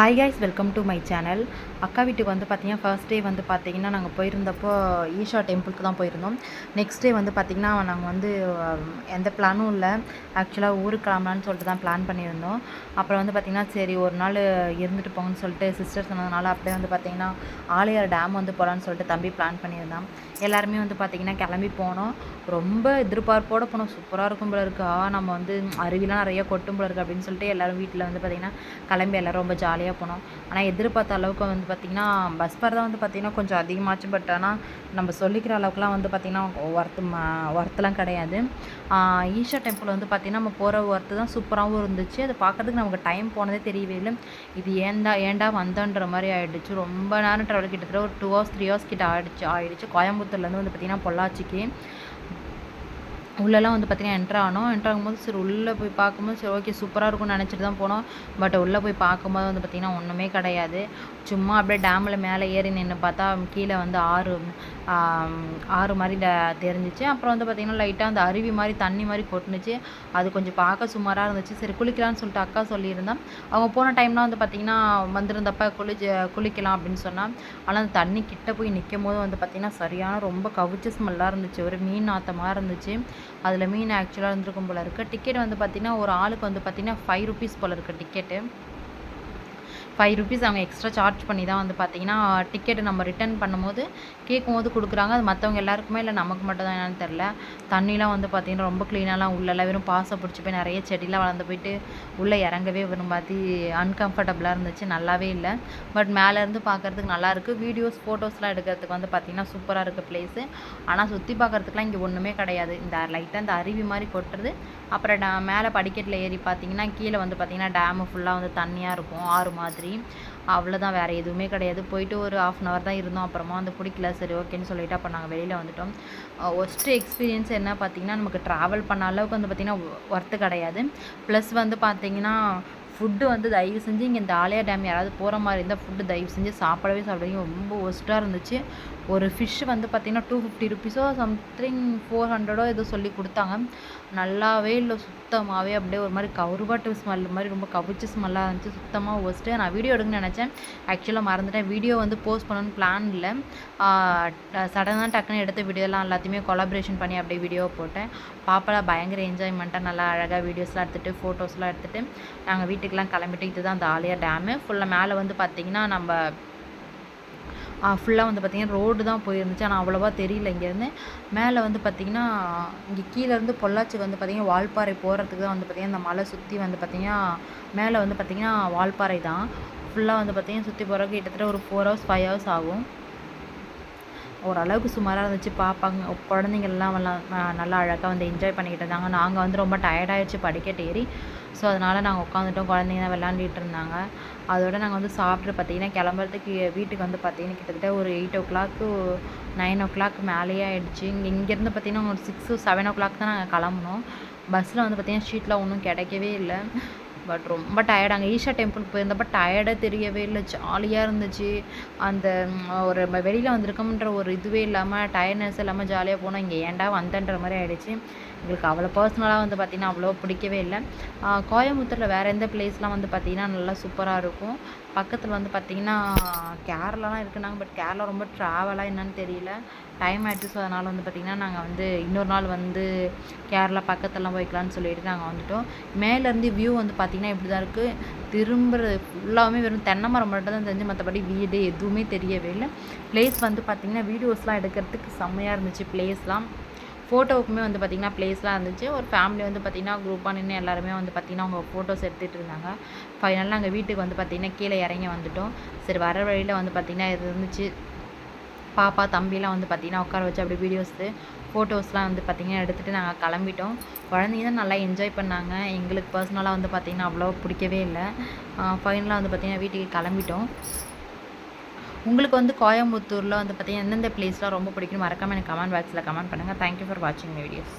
Hi guys welcome to my channel அக்கா வீட்டுக்கு வந்து பார்த்தீங்கன்னா ஃபர்ஸ்ட் டே வந்து பார்த்தீங்கன்னா நாங்கள் போயிருந்தப்போ ஈஷா டெம்பிளுக்கு தான் போயிருந்தோம். நெக்ஸ்ட் டே வந்து பார்த்திங்கன்னா நாங்கள் வந்து எந்த பிளானும் இல்லை. ஆக்சுவலாக ஊருக்கு கிளம்பலான்னு சொல்லிட்டு தான் பிளான் பண்ணியிருந்தோம். அப்புறம் வந்து பார்த்திங்கன்னா சரி ஒரு நாள் இருந்துட்டு போங்கன்னு சொல்லிட்டு சிஸ்டர் சொன்னதுனால அப்படியே வந்து பார்த்திங்கன்னா ஆலையார் டேம் வந்து போகலான்னு சொல்லிட்டு தம்பி பிளான் பண்ணியிருந்தான். எல்லாருமே வந்து பார்த்திங்கன்னா கிளம்பி போனோம். ரொம்ப எதிர்பார்ப்போட போனோம். சூப்பராக இருக்கும் போல இருக்கா. நம்ம வந்து அருவிலாம் நிறைய கொட்டும் போல இருக்குது அப்படின்னு சொல்லிட்டு எல்லோரும் வீட்டில் வந்து பார்த்திங்கன்னா கிளம்பி எல்லாரும் ரொம்ப ஜாலியாக போனோம். ஆனால் எதிர்பார்த்த அளவுக்கு வந்து பார்த்திங்கன்னா பஸ் ஃபேர் தான் வந்து பார்த்திங்கன்னா கொஞ்சம் அதிகமாச்சு. பட் ஆனால் நம்ம சொல்லிக்கிற அளவுக்குலாம் வந்து பார்த்திங்கன்னா ஒர்த்து ஒர்த்துலாம் கிடையாது. ஈஷா டெம்பிள் வந்து பார்த்திங்கன்னா நம்ம போகிற ஒர்த்து தான் சூப்பராகவும் இருந்துச்சு. அது பார்க்கறதுக்கு நமக்கு டைம் போனதே தெரியவே இல்லை. இது ஏன்டா ஏன்டா வந்தோன்ற மாதிரி ஆகிடுச்சு ரொம்ப நேரம் ட்ராவல் கிட்டத்தட்ட ஒரு டூ ஹவர்ஸ் த்ரீ ஹவர்ஸ் கிட்ட ஆகிடுச்சு ஆகிடுச்சு கோயம்புத்தூர்லேருந்து வந்து பார்த்திங்கன்னா பொள்ளாச்சிக்கு. உள்ளெல்லாம் வந்து பார்த்திங்கன்னா என்ட்ரு ஆனோம் என்ட்ரு ஆகும்போது சரி உள்ளே போய் பார்க்கும்போது சரி ஓகே சூப்பராக இருக்கும்னு நினச்சிட்டு தான் போனோம். பட் உள்ளே போய் பார்க்கும்போது வந்து பார்த்திங்கன்னா ஒன்றுமே கிடையாது. சும்மா அப்படியே டேமில் மேலே ஏறி நின்று பார்த்தா கீழே வந்து ஆறு ஆறு மாதிரி தெரிஞ்சிச்சு. அப்புறம் வந்து பார்த்திங்கன்னா லைட்டாக அந்த அருவி மாதிரி தண்ணி மாதிரி கொட்டுனுச்சு. அது கொஞ்சம் பார்க்க சுமாராக இருந்துச்சு. சரி குளிக்கலாம்னு சொல்லிட்டு அக்கா சொல்லியிருந்தேன் அவங்க போன டைம்லாம் வந்து பார்த்திங்கன்னா வந்திருந்தப்ப குளிச்சு குளிக்கலாம் அப்படின்னு சொன்னால் ஆனால் அந்த தண்ணி கிட்ட போய் நிற்கும் போது வந்து பார்த்திங்கன்னா சரியான ரொம்ப கவிச்ச ஸ்மெல்லாக இருந்துச்சு. ஒரு மீன் நாத்தமாக இருந்துச்சு. அதில் மீன் ஆக்சுவலாக இருந்திருக்கும் போல இருக்குது டிக்கெட் வந்து பார்த்திங்கன்னா ஒரு ஆளுக்கு வந்து பார்த்திங்கன்னா ஃபைவ் ருபீஸ் போல இருக்குது டிக்கெட்டு ஃபைவ் ருபீஸ் அவங்க எக்ஸ்ட்ரா சார்ஜ் பண்ணி தான் வந்து பார்த்தீங்கன்னா டிக்கெட்டு நம்ம ரிட்டர்ன் பண்ணும்போது கேட்கும்போது கொடுக்குறாங்க. அது மற்றவங்க எல்லாருக்குமே இல்லை நமக்கு மட்டும் தான் என்னன்னு தெரில தண்ணிலாம் வந்து பார்த்திங்கன்னா ரொம்ப க்ளீனாலாம் உள்ளெல்லாம் வெறும் பாசை பிடிச்சி போய் நிறைய செடிலாம் வளர்ந்து போயிட்டு உள்ளே இறங்கவே விரும்பாத்தி அன்கம்ஃபர்டபுளாக இருந்துச்சு. நல்லாவே இல்லை. பட் மேலேருந்து பார்க்கறதுக்கு நல்லாயிருக்கு வீடியோஸ் ஃபோட்டோஸ்லாம் எடுக்கிறதுக்கு வந்து பார்த்திங்கன்னா சூப்பராக இருக்குது ப்ளேஸு ஆனால் சுற்றி பார்க்குறதுக்குலாம் இங்கே ஒன்றுமே கிடையாது. இந்த லைட்டாக இந்த அருவி மாதிரி கொட்டுறது. அப்புறம் மேலே படிக்கட்டில் ஏறி பார்த்தீங்கன்னா கீழே வந்து பார்த்திங்கன்னா டேமு ஃபுல்லாக வந்து தண்ணியாக இருக்கும். ஆறு மாதிரி. அவ்வளோதான் வேறு எதுவுமே கிடையாது. போயிட்டு ஒரு ஆஃப் அன் ஹவர் தான் இருந்தோம். அப்புறமா வந்து பிடிக்கல. சரி ஓகேன்னு சொல்லிட்டு அப்போ நாங்கள் வெளியில் வந்துட்டோம். ஒஸ்ட்டு எக்ஸ்பீரியன்ஸ் என்ன பார்த்தீங்கன்னா நமக்கு ட்ராவல் பண்ண அளவுக்கு வந்து பார்த்திங்கன்னா ஒர்த்து கிடையாது. ப்ளஸ் வந்து பார்த்தீங்கன்னா ஃபுட்டு வந்து தயவு செஞ்சு இங்கே இந்த ஆலியா டேம் யாராவது போகிற மாதிரி இருந்தால் ஃபுட்டு தயவு செஞ்சு சாப்பிடவே சாப்பிடுவீங்க ரொம்ப ஒஸ்ட்டாக இருந்துச்சு. ஒரு ஃபிஷ் வந்து பார்த்திங்கன்னா டூ ஃபிஃப்டி ருபீஸோ சம்திங் ஃபோர் ஹண்ட்ரடோ ஏதோ சொல்லி கொடுத்தாங்க. நல்லாவே இல்லை சுத்தமாகவே அப்படியே ஒரு மாதிரி கவுருபாட்டு ஸ்மெல் மாதிரி ரொம்ப கவிச்சு ஸ்மெல்லாக இருந்துச்சு. சுத்தமாக ஒஸ்ட்டு நான் வீடியோ எடுக்கணும்னு நினச்சேன். ஆக்சுவலாக மறந்துட்டேன். வீடியோ வந்து போஸ்ட் பண்ணணும்னு பிளான் இல்லை. சடனாக டக்குன்னு எடுத்த வீடியோலாம் எல்லாத்தையுமே கொலாபரேஷன் பண்ணி அப்படியே வீடியோ போட்டேன். பாப்பாலாம் பயங்கர என்ஜாய்மெண்ட்டாக நல்லா அழகாக வீடியோஸ்லாம் எடுத்துகிட்டு ஃபோட்டோஸ்லாம் எடுத்துகிட்டு நாங்கள் வீட்டுக்கெலாம் கிளம்பிட்டு இதுதான் அந்த ஆலியா டேமு ஃபுல்லாக மேலே வந்து பார்த்திங்கன்னா நம்ம ஃபுல்லாக வந்து பார்த்திங்கன்னா ரோடு தான் போயிருந்துச்சு. ஆனால் அவ்வளோவா தெரியல. இங்கேருந்து மேலே வந்து பார்த்திங்கன்னா இங்கே கீழேருந்து பொள்ளாச்சிக்கு வந்து பார்த்திங்கன்னா வால்பாறை போகிறதுக்கு தான் வந்து பார்த்திங்கன்னா இந்த மலை சுற்றி வந்து பார்த்திங்கன்னா மேலே வந்து பார்த்திங்கன்னா வால்பாறை தான். ஃபுல்லாக வந்து பார்த்திங்கன்னா சுற்றி போகிறதுக்கு கிட்டத்தட்ட ஒரு ஃபோர் ஹவர்ஸ் ஃபைவ் ஹவர்ஸ் ஆகும். ஓரளவுக்கு சுமாராக இருந்துச்சு. பார்ப்பாங்க குழந்தைங்கள்லாம் நல்லா அழகாக வந்து என்ஜாய் பண்ணிக்கிட்டு இருந்தாங்க. நாங்கள் வந்து ரொம்ப டயர்டாயிடுச்சு படிக்கட்டு ஏறி ஸோ அதனால் நாங்கள் உட்காந்துட்டோம். குழந்தைங்க தான் விளாண்டுட்டு இருந்தாங்க. அதோட நாங்கள் வந்து சாப்பிட்டு பார்த்தீங்கன்னா கிளம்புறதுக்கு வீட்டுக்கு வந்து பார்த்தீங்கன்னா கிட்டத்தட்ட ஒரு eight o'clock nine o'clock மேலேயே ஆகிடுச்சு இங்கே இங்கேருந்து பார்த்தீங்கன்னா ஒரு சிக்ஸ் செவன் ஓ கிளாக் தான் நாங்கள் கிளம்புனோம். பஸ்ஸில் வந்து பார்த்தீங்கன்னா ஷீட்லாம் ஒன்றும் கிடைக்கவே இல்லை. பட் ரொம்ப டயர்ட் அங்கே ஈஷா டெம்பிளுக்கு போயிருந்தப்ப டயர்டே தெரியவே இல்லை. ஜாலியாக இருந்துச்சு. அந்த ஒரு வெளியில் வந்திருக்கோம்ன்ற ஒரு இதுவே இல்லாமல் டயர்ட்னஸ் இல்லாமல் ஜாலியாக போனோம். இங்கே ஏன்டா வந்தன்ற மாதிரி ஆகிடுச்சு எங்களுக்கு அவ்வளோ பர்சனலாக வந்து பார்த்திங்கன்னா அவ்வளோ பிடிக்கவே இல்லை. கோயம்புத்தூரில் வேறு எந்த பிளேஸ்லாம் வந்து பார்த்திங்கன்னா நல்லா சூப்பராக இருக்கும். பக்கத்தில் வந்து பார்த்திங்கன்னா கேரளாலாம் இருக்குனாங்க பட் கேரளா ரொம்ப ட்ராவலாக என்னன்னு தெரியல. டைம் ஆகிடுச்சு ஸோ அதனால் வந்து பார்த்திங்கன்னா நாங்கள் வந்து இன்னொரு நாள் வந்து கேரளா பக்கத்துலலாம் போய்க்கலாம்னு சொல்லிட்டு நாங்கள் வந்துட்டோம். மேலேருந்து வியூ வந்து பார்த்திங்கன்னா இப்படி தான் இருக்குது திரும்புறது ஃபுல்லாகவே வெறும் தென்னை மரம் மட்டும் தான் தெரிஞ்சு மற்றபடி வீடு எதுவுமே தெரியவே இல்லை. பிளேஸ் வந்து பார்த்திங்கன்னா வீடியோஸ்லாம் எடுக்கிறதுக்கு செம்மையாக இருந்துச்சு பிளேஸ்லாம் ஃபோட்டோவுக்குமே வந்து பார்த்திங்கன்னா ப்ளேஸ்லாம் இருந்துச்சு. ஒரு ஃபேமிலி வந்து பார்த்திங்கன்னா குரூப்பாக நின்று எல்லாருமே வந்து பார்த்திங்கன்னா அவங்க ஃபோட்டோஸ் எடுத்துகிட்டு இருந்தாங்க. ஃபைனலாக நாங்கள் வீட்டுக்கு வந்து பார்த்திங்கன்னா கீழே இறங்கி வந்துட்டோம். சரி வர வழியில் வந்து பார்த்திங்கன்னா இது இருந்துச்சு. பாப்பா தம்பிலாம் வந்து பார்த்திங்கன்னா உட்கார வச்சு அப்படியே வீடியோஸு ஃபோட்டோஸ்லாம் வந்து பார்த்திங்கன்னா எடுத்துகிட்டு நாங்கள் கிளம்பிட்டோம். குழந்தைங்க தான் நல்லா என்ஜாய் பண்ணாங்க. எங்களுக்கு பர்சனலாக வந்து பார்த்திங்கன்னா அவ்வளோ பிடிக்கவே இல்லை. ஃபைனலாக வந்து பார்த்திங்கன்னா வீட்டுக்கு கிளம்பிட்டோம். உங்களுக்கு வந்து கோயம்புத்தூரில் வந்து பார்த்திங்கன்னா எந்தெந்த பிளேஸ்லாம் ரொம்ப பிடிக்கும் மறக்காமல் எனக்கு கமெண்ட் பாக்ஸில் கமெண்ட் பண்ணுங்கள் தேங்க்யூ ஃபார் வாட்சிங் வீடியோஸ்